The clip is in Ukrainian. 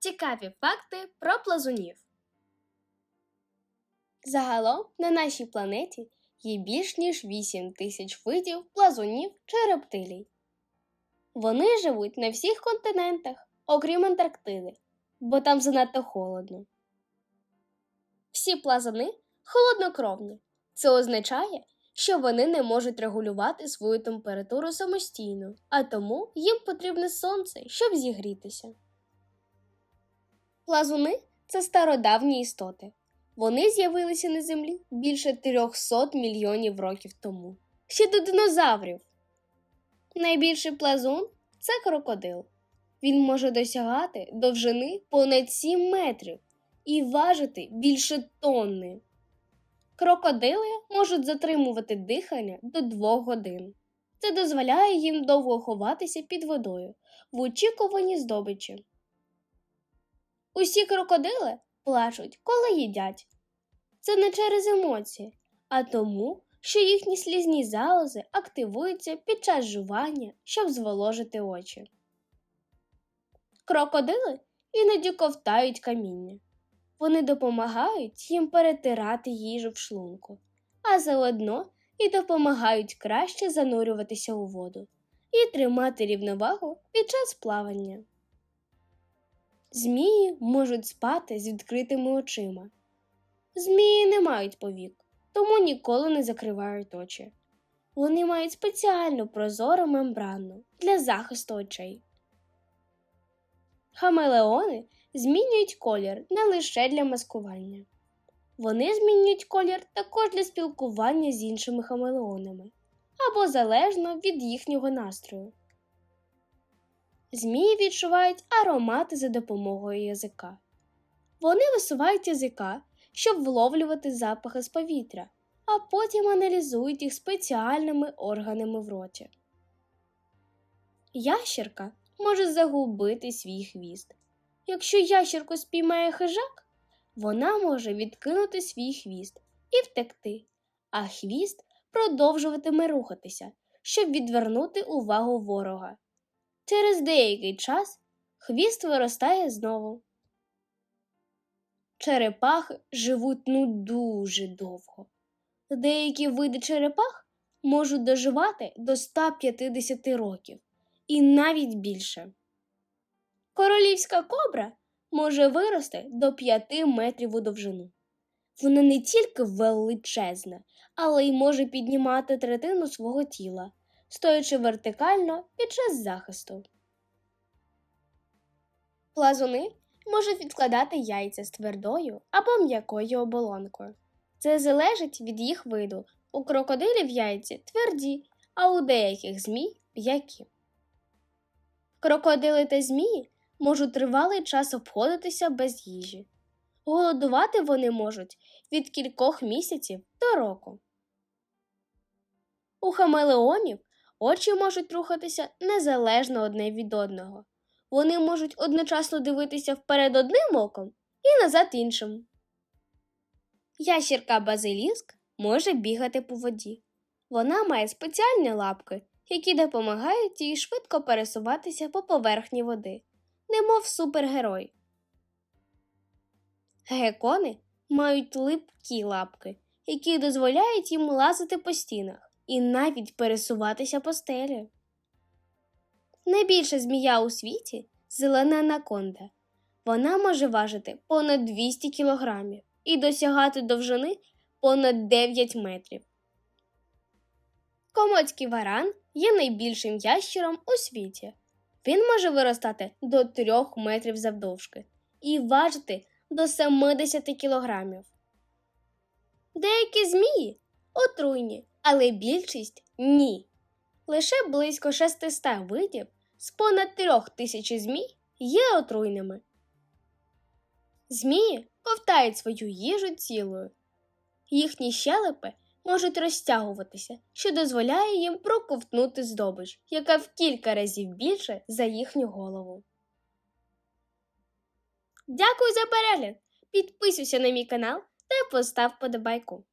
Цікаві факти про плазунів. Загалом на нашій планеті є більш ніж 8 тисяч видів плазунів чи рептилій. Вони живуть на всіх континентах, окрім Антарктиди, бо там занадто холодно. Всі плазуни холоднокровні. Це означає, що вони не можуть регулювати свою температуру самостійно, а тому їм потрібне сонце, щоб зігрітися. Плазуни це стародавні істоти. Вони з'явилися на Землі більше 300 мільйонів років тому, ще до динозаврів. Найбільший плазун це крокодил. Він може досягати довжини понад 7 метрів і важити більше тонни. Крокодили можуть затримувати дихання до 2 годин. Це дозволяє їм довго ховатися під водою в очікуванні здобичі. Усі крокодили плачуть, коли їдять. Це не через емоції, а тому, що їхні слізні залози активуються під час жування, щоб зволожити очі. Крокодили іноді ковтають каміння. Вони допомагають їм перетирати їжу в шлунку, а заодно і допомагають краще занурюватися у воду і тримати рівновагу під час плавання. Змії можуть спати з відкритими очима. Змії не мають повік, тому ніколи не закривають очі. Вони мають спеціальну прозору мембрану для захисту очей. Хамелеони змінюють колір не лише для маскування. Вони змінюють колір також для спілкування з іншими хамелеонами або залежно від їхнього настрою. Змії відчувають аромати за допомогою язика. Вони висувають язика, щоб вловлювати запахи з повітря, а потім аналізують їх спеціальними органами в роті. Ящерка може загубити свій хвіст. Якщо ящерку спіймає хижак, вона може відкинути свій хвіст і втекти, а хвіст продовжуватиме рухатися, щоб відвернути увагу ворога. Через деякий час хвіст виростає знову. Черепахи живуть ну дуже довго. Деякі види черепах можуть доживати до 150 років і навіть більше. Королівська кобра може вирости до 5 метрів у довжину. Вона не тільки величезна, але й може піднімати третину свого тіла, стоячи вертикально під час захисту. Плазуни можуть відкладати яйця з твердою або м'якою оболонкою. Це залежить від їх виду. У крокодилів яйці тверді, а у деяких змій м'які. Крокодили та змії можуть тривалий час обходитися без їжі. Голодувати вони можуть від кількох місяців до року. У хамелеонів очі можуть рухатися незалежно одне від одного. Вони можуть одночасно дивитися вперед одним оком і назад іншим. Ящірка базиліск може бігати по воді. Вона має спеціальні лапки, які допомагають їй швидко пересуватися по поверхні води, немов супергерой. Гекони мають липкі лапки, які дозволяють їм лазити по стінах і навіть пересуватися по стелі. Найбільша змія у світі зелена анаконда. Вона може важити понад 200 кілограмів і досягати довжини понад 9 метрів. Комоцький варан є найбільшим ящером у світі. Він може виростати до 3 метрів завдовжки і важити до 70 кілограмів. Деякі змії отруйні, але більшість ні. Лише близько 600 видів з понад трьох тисяч змій є отруйними. Змії ковтають свою їжу цілою. Їхні щелепи можуть розтягуватися, що дозволяє їм проковтнути здобич, яка в кілька разів більше за їхню голову. Дякую за перегляд! Підписуйся на мій канал та постав подобайку.